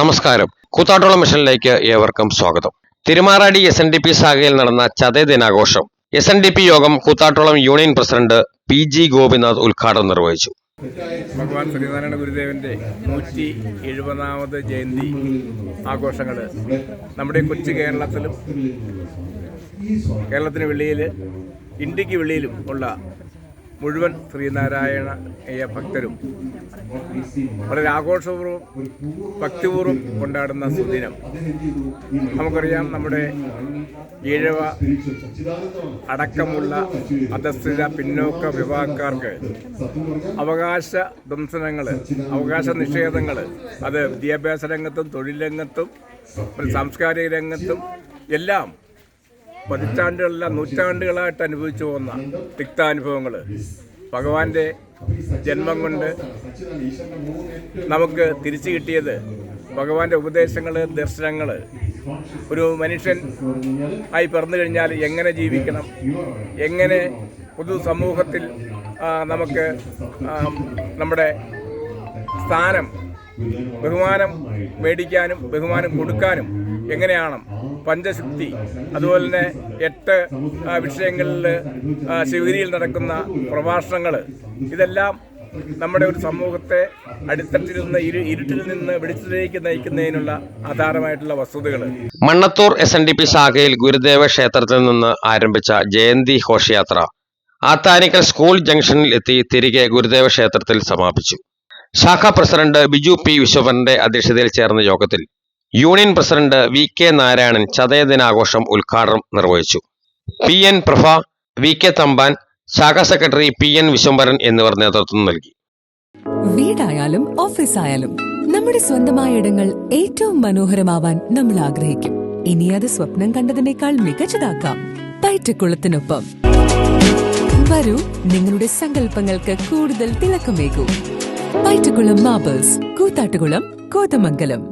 നമസ്കാരം. കൂത്താട്ടോളം മിഷനിലേക്ക് ഏവർക്കും സ്വാഗതം. Thirumarady S N D P ശാഖയിൽ നടന്ന ചതയ ദിനാഘോഷം. എസ് എൻ ഡി പി യോഗം Koothattukulam union president P G Gopinath ഉദ്ഘാടനം നിർവഹിച്ചു. ഭഗവാൻ ശ്രീനാരായണ ഗുരുദേവന്റെ നൂറ്റി എഴുപതാമത് ജയന്തി ആഘോഷങ്ങൾ നമ്മുടെ കൊച്ചു കേരളത്തിലും കേരളത്തിന് വെളിയിൽ ഇന്ത്യയ്ക്ക് വെളിയിലും ഉള്ള മുഴുവൻ ശ്രീനാരായണ അയ്യ ഭക്തരും വളരെ ആഘോഷപൂർവം ഭക്തിപൂർവം കൊണ്ടാടുന്ന സുദിനം. നമുക്കറിയാം നമ്മുടെ ഈഴവ അടക്കമുള്ള അധസ്ഥിത പിന്നോക്ക വിഭാഗക്കാർക്ക് അവകാശ ദംസനങ്ങൾ അവകാശ നിഷേധങ്ങൾ അത് വിദ്യാഭ്യാസ രംഗത്തും തൊഴിൽ രംഗത്തും സാംസ്കാരിക രംഗത്തും എല്ലാം പതിറ്റാണ്ടുകളല്ല നൂറ്റാണ്ടുകളായിട്ട് അനുഭവിച്ചു പോകുന്ന തിക്താനുഭവങ്ങൾ ഭഗവാന്റെ ജന്മം കൊണ്ട് നമുക്ക് തിരിച്ചു കിട്ടിയത് ഭഗവാന്റെ ഉപദേശങ്ങൾ ദർശനങ്ങൾ ഒരു മനുഷ്യൻ ആയി പിറന്നു കഴിഞ്ഞാൽ എങ്ങനെ ജീവിക്കണം? എങ്ങനെ പൊതു സമൂഹത്തിൽ നമുക്ക് നമ്മുടെ സ്ഥാനം ബഹുമാനം മേടിക്കാനും ബഹുമാനം കൊടുക്കാനും എങ്ങനെയാണ് പഞ്ചശക്തി അതുപോലെ തന്നെ എട്ട് വിഷയങ്ങളിൽ ശിവഗിരിയിൽ നടക്കുന്ന പ്രഭാഷണങ്ങൾ ഇതെല്ലാം നമ്മുടെ ഒരു സമൂഹത്തെ അടിത്തട്ടിൽ നിന്ന് ഇരു ഇരുട്ടിൽ നിന്ന് വെളിച്ചത്തിലേക്ക് നയിക്കുന്നതിനുള്ള ആധാരമായിട്ടുള്ള വസ്തുതകൾ Mannathoor S N D P ശാഖയിൽ ഗുരുദേവ ക്ഷേത്രത്തിൽ നിന്ന് ആരംഭിച്ച ജയന്തി ഘോഷയാത്ര ആത്താനിക്കൽ സ്കൂൾ ജംഗ്ഷനിൽ എത്തി തിരികെ ഗുരുദേവ ക്ഷേത്രത്തിൽ സമാപിച്ചു. ശാഖാ പ്രസിഡന്റ് ബിജു പി വിശ്വഭരന്റെ അധ്യക്ഷതയിൽ ചേർന്ന യോഗത്തിൽ union president V K Narayanan ചതയ ദിനാഘോഷം ഉദ്ഘാടനം നിർവഹിച്ചു. P N Prabha V K Thampan ശാഖാ സെക്രട്ടറി പി എൻ വിശ്വംഭരൻ എന്നിവർ നേതൃത്വം നൽകി. വീടായാലും ഓഫീസായാലും നമ്മുടെ സ്വന്തമായ ഇടങ്ങൾ ഏറ്റവും മനോഹരമാവാൻ നമ്മൾ ആഗ്രഹിക്കും. ഇനി അത് സ്വപ്നം കണ്ടതിനേക്കാൾ മികച്ചതാക്കാം. പയറ്റക്കുളത്തിനൊപ്പം വരൂ നിങ്ങളുടെ സങ്കല്പങ്ങൾക്ക് കൂടുതൽ തിളക്കമേകൂ. പയറ്റക്കുളം മാബേഴ്സ് കൂത്താട്ടുകുളം കോതമംഗലം.